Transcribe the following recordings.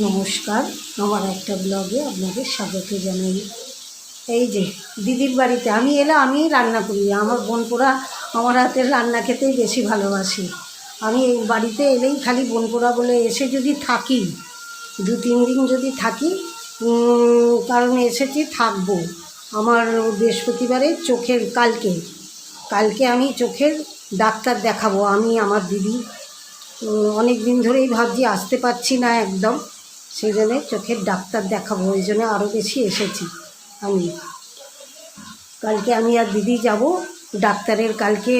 নমস্কার আমার একটা ব্লগে আপনাদের স্বাগত জানাই। এই যে, দিদির বাড়িতে আমি এলে আমি রান্না করি, আমার বোনপোড়া আমার হাতের রান্না খেতেই বেশি ভালোবাসি। আমি এই বাড়িতে এলেই খালি বোনপোড়া বলে এসে যদি থাকি, দু তিন দিন যদি থাকি কারণ এসেছি থাকব আমার বৃহস্পতিবারে চোখের কালকে। কালকে আমি চোখের ডাক্তার দেখাবো, আমি, আমার দিদি। অনেক দিন ধরেই ভাবছি আসতে পারছি না একদম। সেই জন্যে চোখের ডাক্তার দেখাবো, ওই জন্য আরও বেশি এসেছি আমি। কালকে আমি আর দিদি যাব, ডাক্তারের কালকে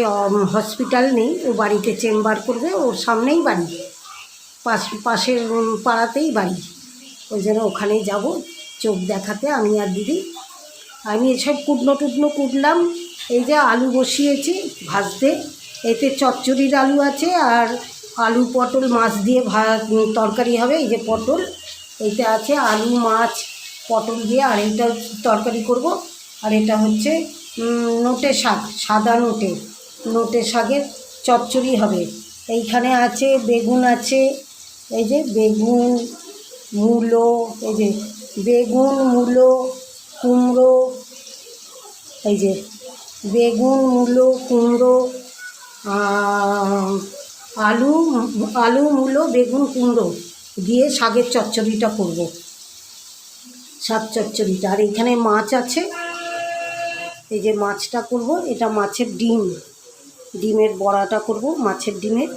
হসপিটাল নেই, ও বাড়িতে চেম্বার করবে, ওর সামনেই বাড়ি। পাশ, পাশের পাড়াতেই বাড়ি। ওই জন্য ওখানেই যাব চোখ দেখাতে, আমি আর দিদি। আমি এসব কুটনো টুটনো কুটলাম, এই যে আলু বসিয়েছি ভাজতে, এতে চচ্চড়ির আলু আছে আর আলু পটল মাছ দিয়ে ভা, তরকারি হবে, এই যে পটল। এইটা আছে আলু, মাছ, পটল দিয়ে, আর এইটা তরকারি করব। আর এটা হচ্ছে নোটে শাক, সাদা নোটে। নোটে শাকের চচ্চড়ি হবে। এইখানে আছে বেগুন আছে, এই যে বেগুন, মূলো, এই যে বেগুন, মূলো, কুমড়ো, এই যে বেগুন, মূলো, কুমড়ো আলু আলু, মূলো, বেগুন, কুমড়ো। দিয়ে শাকের চচ্চড়িটা করব। শাক চচ্চড়িটা। আর এখানে মাছ আছে। এই যে মাছটা করব, এটা মাছের ডিম। ডিমের বড়াটা করব, মাছের ডিমের।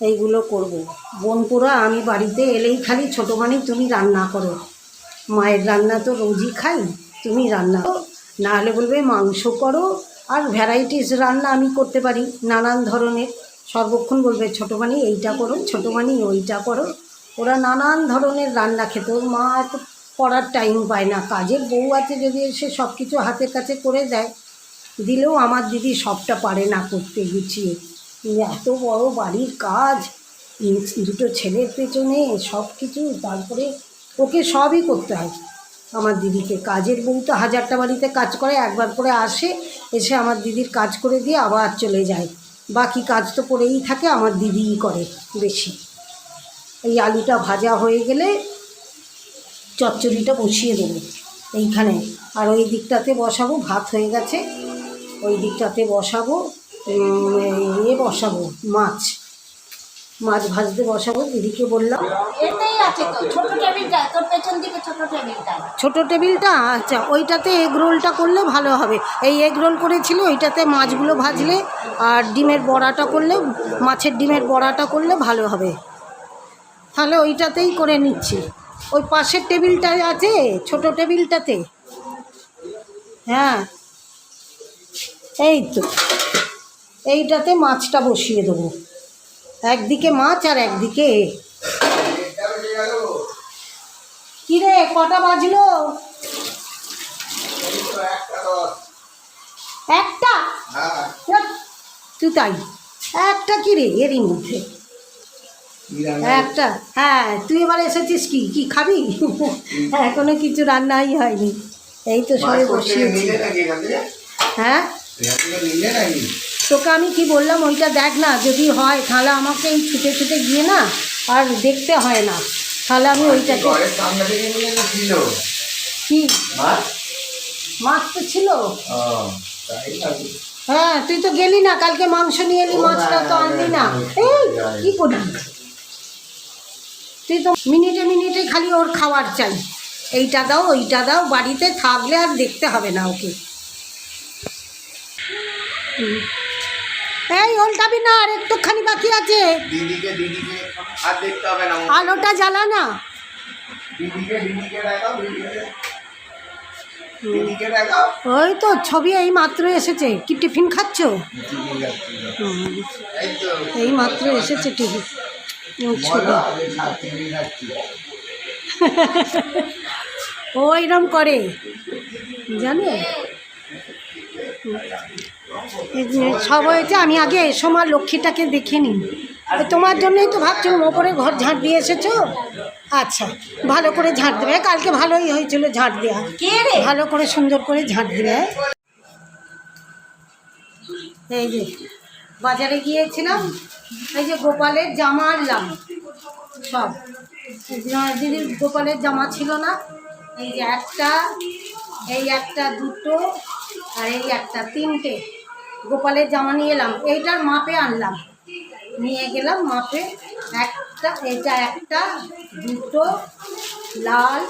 এইগুলো করব। বোনপুরা আমি বাড়িতে এলেই খালি ছোটো মানে তুমি রান্না করো। মায়ের রান্না তো রোজই খাই, তুমি রান্না না হলে বলবে মাংস করো, আর ভ্যারাইটিস রান্না আমি করতে পারি, নানান ধরনের। সর্বক্ষণ বলবে ছোটো মানি এইটা করো ছোটো মানি ওইটা করো। ওরা নানান ধরনের রান্না খেতে। ওর মা এত করার টাইম পায় না। কাজের বউ আছে যদি এসে সব কিছু হাতের কাছে করে দেয়, দিলেও আমার দিদি সবটা পারে না করতে, গুছিয়ে। এত বড় বাড়ির কাজ দুটো ছেলের পেছনে সব কিছু তারপরে ওকে সবই করতে হয় আমার দিদিকে। কাজের বউ তো হাজারটা বাড়িতে কাজ করে, একবার করে আসে, এসে আমার দিদির কাজ করে দিয়ে আবার চলে যায়। বাকি কাজ তো করেই থাকে, আমার দিদিই করে বেশি। এই আলুটা ভাজা হয়ে গেলে চচ্চড়িটা বসিয়ে দেবো এইখানে। আর ওই দিকটাতে বসাবো, ভাত হয়ে গেছে। ওই দিকটাতে বসাবো এ বসাবো মাছ। মাছ ভাজতে বসাবো দিদিকে বললাম। এটাই আছে তো ছোট টেবিলটা তোর পেছন দিকে ছোট টেবিলটা। ছোট টেবিলটা আচ্ছা ওইটাতে এগ রোলটা করলে ভালো হবে। এই এগ রোল করেছিল ওইটাতে মাছগুলো ভাজলে আর ডিমের বড়াটা করলে মাছের ডিমের বড়াটা করলে ভালো হবে। তাহলে ওইটাতেই করে নিচ্ছি। ওই পাশের টেবিলটা আছে ছোট টেবিলটাতে। হ্যাঁ। এই তো এইটাতে মাছটা বসিয়ে দেবো। একদিকে মাছ আর একদিকে এ। কি রে কটা বাজলো? একটা? তুই তাই। একটা কি রে এরই মধ্যে। একটা? হ্যাঁ তুই এবার এসেছিস কি? কি খাবি? এখনও কিছু রান্নাই হয়নি। এই তো সবে বসিয়েছি। হ্যাঁ? তোকে আমি কি বললাম ওইটা দেখ না যদি হয় তাহলে আমাকে এই ছুটে ছুটে গিয়ে না আর দেখতে হয় না। তাহলে আমি ওইটাকে কি? মাছ তো ছিল? হ্যাঁ তুই তো গেলি না কালকে মাংস নিয়ে এলি মাছটা তো আনলি না। এই কি করবি? তুই তো মিনিটে মিনিটে খালি ওর খাবার চাই। এইটা দাও ওইটা দাও বাড়িতে থাকলে আর দেখতে হবে না ওকে। হুম। এই ওলটাবি না আর একটুখানি বাকি আছে। দিদিকে দিদিকে আর দেখতে হবে না আলোটা জ্বালা না। দিদিকে দিদিকে দেখাও দিদিকে। দেখাও। ওই তো ছবি এই মাত্র এসেছে। কি টিফিন খাচ্ছ? এই তো। এই মাত্র এসেছে টিফিন। ও এরম করে। জানো? সব হয়েছে আমি আগে এসো মা লক্ষ্মীটাকে দেখে নিই তোমার জন্যই তো ভাবছিলাম ওপরে ঘর ঝাঁট দিয়ে এসেছ? আচ্ছা ভালো করে ঝাঁট দেবে। কালকে ভালোই হয়েছিল ঝাঁট দেওয়া। ভালো করে সুন্দর করে ঝাঁট দেবে। এই যে বাজারে গিয়েছিলাম এই যে গোপালের জামা আনলাম। সব। দিদির গোপালের জামা ছিল না। এই যে একটা এই একটা দুটো আর এই একটা, তিনটে। গোপালের জামা নিয়ে এলাম। এইটার মাপে আনলাম। নিয়ে গেলাম মাপে। একটা এটা একটা, দুটো, লাল,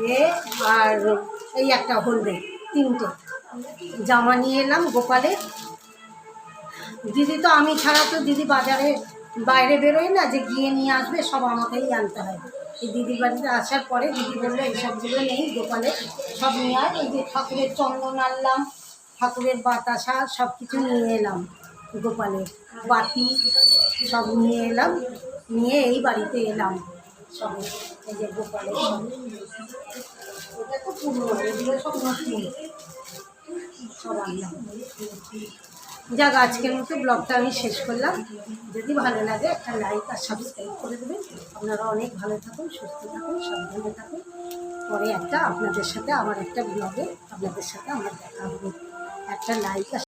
এ, আর এই একটা হলদে, তিনটে। জামা নিয়ে এলাম গোপালে দিদি তো আমি ছাড়া তো দিদি বাজারে বাইরে বেরোয় না, যে গিয়ে নিয়ে আসবে, সব আমাকেই আনতে হয়। এই দিদির বাড়িতে আসার পরে দিদি বলল এইসবগুলো নেই দোকানে, সব নিয়ে আয়। এই যে ঠাকুরের চন্দন আনলাম, ঠাকুরের বাতাসা সব কিছু নিয়ে এলাম গোপালের। বাতি সব নিয়ে এলাম, নিয়ে এই বাড়িতে এলাম সব। এই যে গোপালের সব। এটা তো পুরনো, এগুলো সব নতুন। সব আনলাম। যাক, আজকের মতো ব্লগটা আমি শেষ করলাম। যদি ভালো লাগে, একটা লাইক আর সাবস্ক্রাইব করে দেবেন। আপনারা অনেক ভালো থাকুন, সুস্থ থাকুন, সাবধানে থাকুন। পরে একটা আপনাদের সাথে আমার একটা ব্লগে আপনাদের সাথে আমার দেখা হবে। একটা লাইক